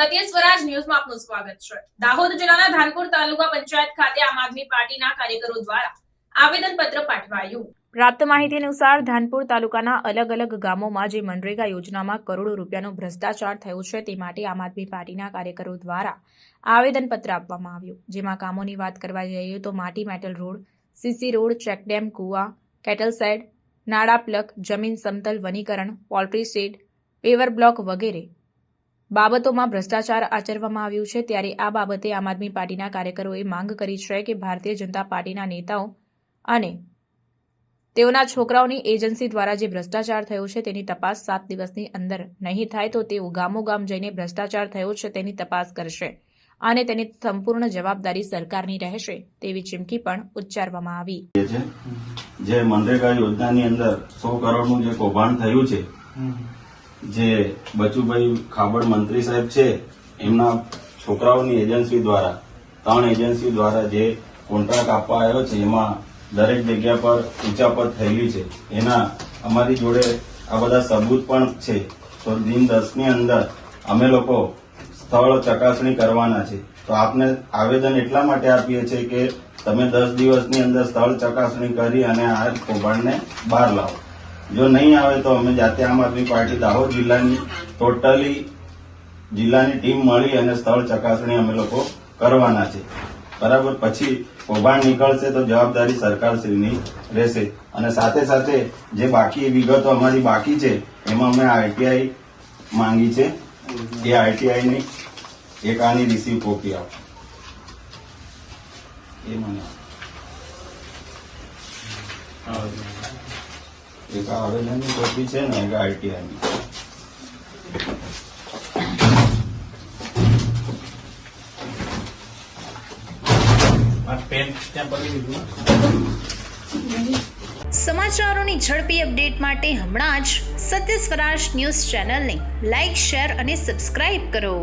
સત્ય સ્વરાજ ન્યૂઝમાં આપનું સ્વાગત છે. દાહોદ જિલ્લાના ધાનપુર તાલુકા પંચાયત ખાતે આમ આદમી પાર્ટીના કાર્યકરો દ્વારા આવેદનપત્ર પાઠવાયું. પ્રાપ્ત માહિતી અનુસાર ધાનપુર તાલુકાના અલગ અલગ ગામોમાં જે મનરેગા યોજનામાં કરોડો રૂપિયાનો ભ્રષ્ટાચાર થયો છે તે માટે આમ આદમી પાર્ટીના કાર્યકરો દ્વારા આવેદનપત્ર આપવામાં આવ્યું. જેમાં કામોની વાત કરવા જઈએ તો માટી metal road, CC road check dam કુવા, કેટલ સેડ નાળા પ્લક જમીન સમતલ વનીકરણ, પોલ્ટ્રી શેડ, પેવર બ્લોક વગેરે બાબતોમાં ભ્રષ્ટાચાર આચરવામાં આવ્યું છે ત્યારે આ બાબતે આમ આદમી પાર્ટીના કાર્યકરોએ માંગ કરી છે કે ભારતીય જનતા પાર્ટીના નેતાઓ અને તેઓના છોકરાઓની એજન્સી દ્વારા જે ભ્રષ્ટાચાર થયો છે તેની તપાસ સાત દિવસની અંદર નહીં થાય તો તેઓ ગામોગામ જઈને ભ્રષ્ટાચાર થયો છે તેની તપાસ કરશે અને તેની સંપૂર્ણ જવાબદારી સરકારની રહેશે તેવી ચીમકી પણ ઉચ્ચારવામાં આવી. જે મનરેગા યોજનાની અંદર સો કરોડનું જે કૌભાંડ થયું છે જે બચુભાઈ ખાબડ મંત્રી સાહેબ છે, એમના છોકરાઓની એજન્સી દ્વારા, ત્રણ એજન્સી દ્વારા જે કોન્ટ્રાક્ટ આપવા આવ્યો છે, એમાં દરેક જગ્યા પર ઊંચાપત થયેલી છે. એના અમારી જોડે આ બધા સબૂત પણ છે. તો દિન દસની અંદર અમે લોકો સ્થળ ચકાસણી કરવાના છે. તો આપને આવેદન એટલા માટે આપીએ છીએ કે તમે દસ દિવસની અંદર સ્થળ ચકાસણી કરી અને આ કૌભાંડને બહાર લાવો. જો નહીં આવે તો અમે જાતે આમ આદમી પાર્ટી દાહોદ જિલ્લાની ટોટલી જિલ્લાની ટીમ મળી અને સ્થળ ચકાસણી અમે લોકો કરવાના છે. બરાબર? પછી કૌભાંડ નીકળશે તો જવાબદારી સરકારશ્રીની રહેશે. અને સાથે સાથે જે બાકી વિગતો અમારી બાકી છે, એમાં અમે આઈટીઆઈ માંગી છે એ આઈટીઆઈની એક આની રિસીવ કોપી આપો. એ મને એક આ આવેદનની કોપી છે ને એક આઈટીઆઈ ની પેન ત્યાં પડી દીધું. સમાચારોની ઝડપી અપડેટ માટે હમણાં જ સત્ય સ્વરાજ ન્યૂઝ ચેનલને લાઇક શેર અને સબસ્ક્રાઇબ કરો.